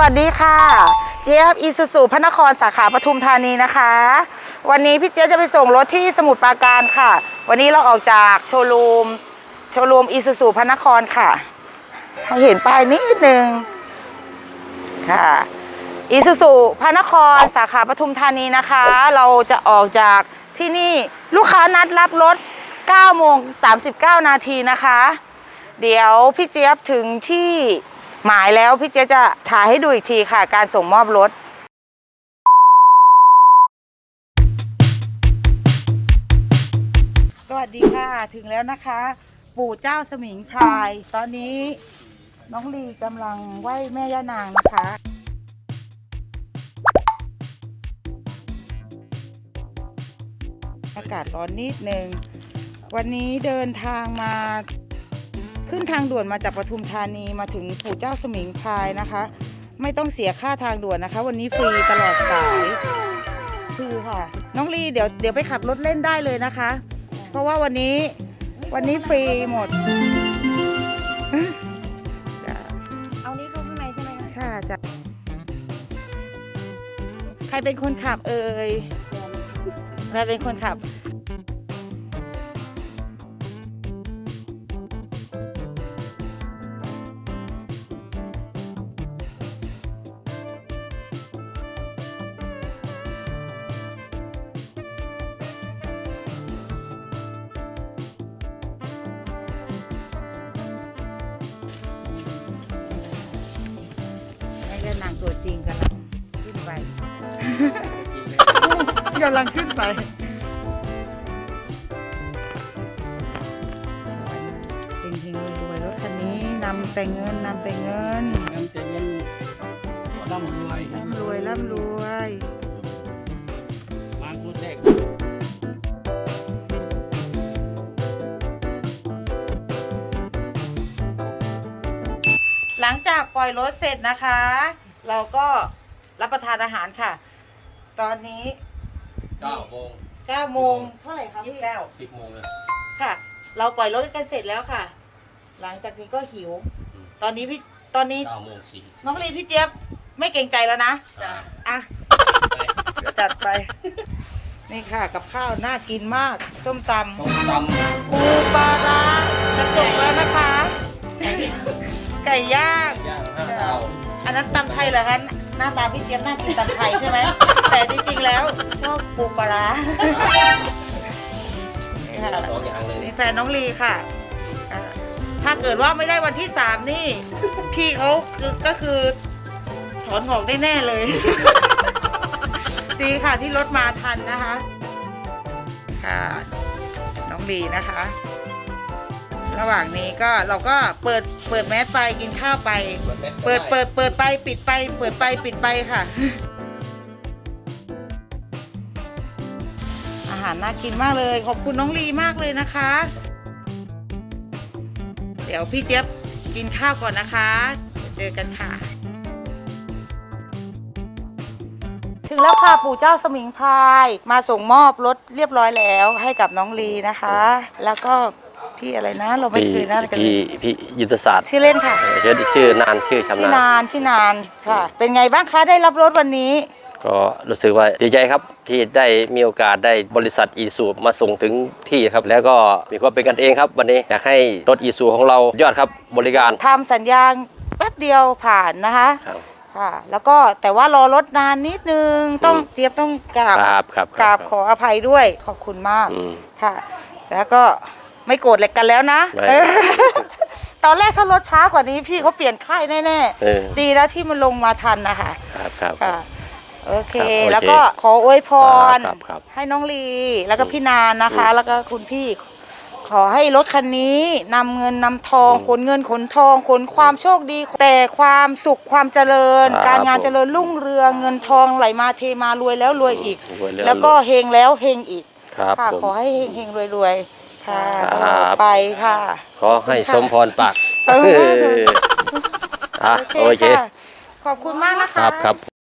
วัสดีค่ะเจี๊ยบอีซูซูพระนครสาขาปทุมธานีนะคะ วันนี้พี่เจี๊ยบจะไปส่งรถที่สมุทรปราการค่ะ วันนี้เราออกจากโชว์รูมโชว์รูมอีซูซูพระนครค่ะ ให้เห็นป้ายนิดนึงค่ะอีซูซูพระนครสาขาปทุมธานีนะคะ เราจะออกจากที่นี่ลูกค้านัดรับรถ9โมง39 นาทีนะคะ เดี๋ยวพี่เจี๊ยบถึงที่ หมายแล้วพี่เจ๊จะถ่ายให้ดูอีกทีค่ะ การส่งมอบรถสวัสดีค่ะ ถึงแล้วนะคะ ปู่เจ้าสมิงพราย ตอนนี้น้องลีกำลังไหว้แม่ย่านางนะคะอากาศร้อนนิดนึง วันนี้เดินทางมา ขึ้นทางด่วนมาจากปทุมธานีมาถึงปู่เจ้าสมิงพรายนะคะ ไม่ต้องเสียค่าทางด่วนนะคะ วันนี้ฟรีตลอดสายคือค่ะ น้องลีเดี๋ยวเดี๋ยวไปขับรถเล่นได้เลยนะคะ เพราะว่าวันนี้วันนี้ฟรีหมดจ้ะเอานี้เข้าข้างในใช่ไหมคะค่ะจ้ะใครเป็นคนขับเอ่ยใครเป็นคนขับ นางตัวจริงกำลังขึ้นไป กำลังขึ้นไปจริงจริงๆรวยๆรถคันนี้นำแต่เงินนำแต่เงินเงินจะเย็นร่ำรวยร่ำรวยร่ำรวยมากูเด็กหลังจากปล่อยรถเสร็จนะคะ เราก็รับประทานอาหารค่ะ ตอนนี้เก้าโมง9โมงเท่าไหร่คะพี่สิบโมงเลยค่ะ เราปล่อยรถกันเสร็จแล้วค่ะ หลังจากนี้ก็หิว ตอนนี้พี่ตอนนี้เก้าโมงสี่น้องลีพี่เจี๊ยบไม่เกรงใจแล้วนะจ้ะอะไปเดี๋ยวจัดไป นี่ค่ะ กับข้าวน่ากินมากส้มตส้มตำปูปลาร้าจะจบแล้วนะคะ ไก่ย่างำย่างห้าดาว อันนั้นตำไทยเหรอคะหน้าตาพี่เจี๊ยบน่ากินตำไทยใช่ไหม แต่จริงๆแล้วชอบปูปลาร้านี่ค่ะสองอย่างเลยนี่แฟนน้องลีค่ะอ่าถ้าเกิดว่าไม่ได้วันที่สามนี่ พี่เขาคือก็คือถอนหงอกได้แน่เลย ดีค่ะที่รถมาทันนะคะ ค่ะ น้องลีนะคะ ระหว่างนี้ก็เราก็เปิดเปิดแมสไปกินข้าวไป เปิดเปิดเปิดไปปิดไป เปิดไปปิดไปค่ะ อาหารน่ากินมากเลย ขอบคุณน้องลีมากเลยนะคะ เดี๋ยวพี่เจี๊ยบกินข้าวก่อนนะคะเดี๋ยวเจอกันค่ะ ถึงแล้วค่ะปู่เจ้าสมิงพราย มาส่งมอบรถเรียบร้อยแล้วให้กับน้องลีนะคะ แล้วก็ พี่อะไรนะ เราไม่พี่เคยน่ากันเลพี่ยพี่ยุทธศาสตร์ชื่อเล่นค่ะ เอ่อชื่อชื่อนานชื่อชำพี่นาญนานพี่นานค่ะ เป็นไงบ้างคะได้รับรถวันนี้ ก็รู้สึกว่าดีใจครับที่ได้มีโอกาสได้บริษัทอีซูมาส่งถึงที่ครับ แล้วก็มีความเป็นกันเองครับ วันนี้อยากให้รถอีซูของเรายอดครับบริการทำสัญญาณแป๊บเดียวผ่านนะคะครับค่ะ แล้วก็แต่ว่ารอรถนานนิดนึงต้องอืมเจี๊ยบต้องกราบครับครับกราบขออภัยด้วยขอบคุณมากอืม ค่ะ แล้วก็ ไม่โกรธอะไรกันแล้วนะไม่เออตอนแรกถ้ารถช้ากว่านี้พี่เขาเปลี่ยนค่ายแน่เออ ๆ ดีแล้วที่มันลงมาทันนะคะครับครับ ค่ะ โอเค ครับโอเคแล้วก็ขออวยพร ครับครับให้น้องลีแล้วก็พี่นานนะคะ อืมแล้วก็คุณพี่ ขอให้รถคันนี้นำเงินนำทองอืมขนเงินขนทองขนความโชคดี แต่ความสุขความเจริญ ครับการงานผม เจริญรุ่งเรืองเงินทองไหลมาเทมารวยแล้วรวยอีกรวยแแล้วก็เฮงแล้วเฮงอีก ครับค่ะผม ขอให้เฮงเฮงรวยรวยๆ ค่ะครับตลอดไปค่ะ ขอให้สมพรปากเออ อะโอเคค่ะขอบคุณมากนะคะ ครับครับ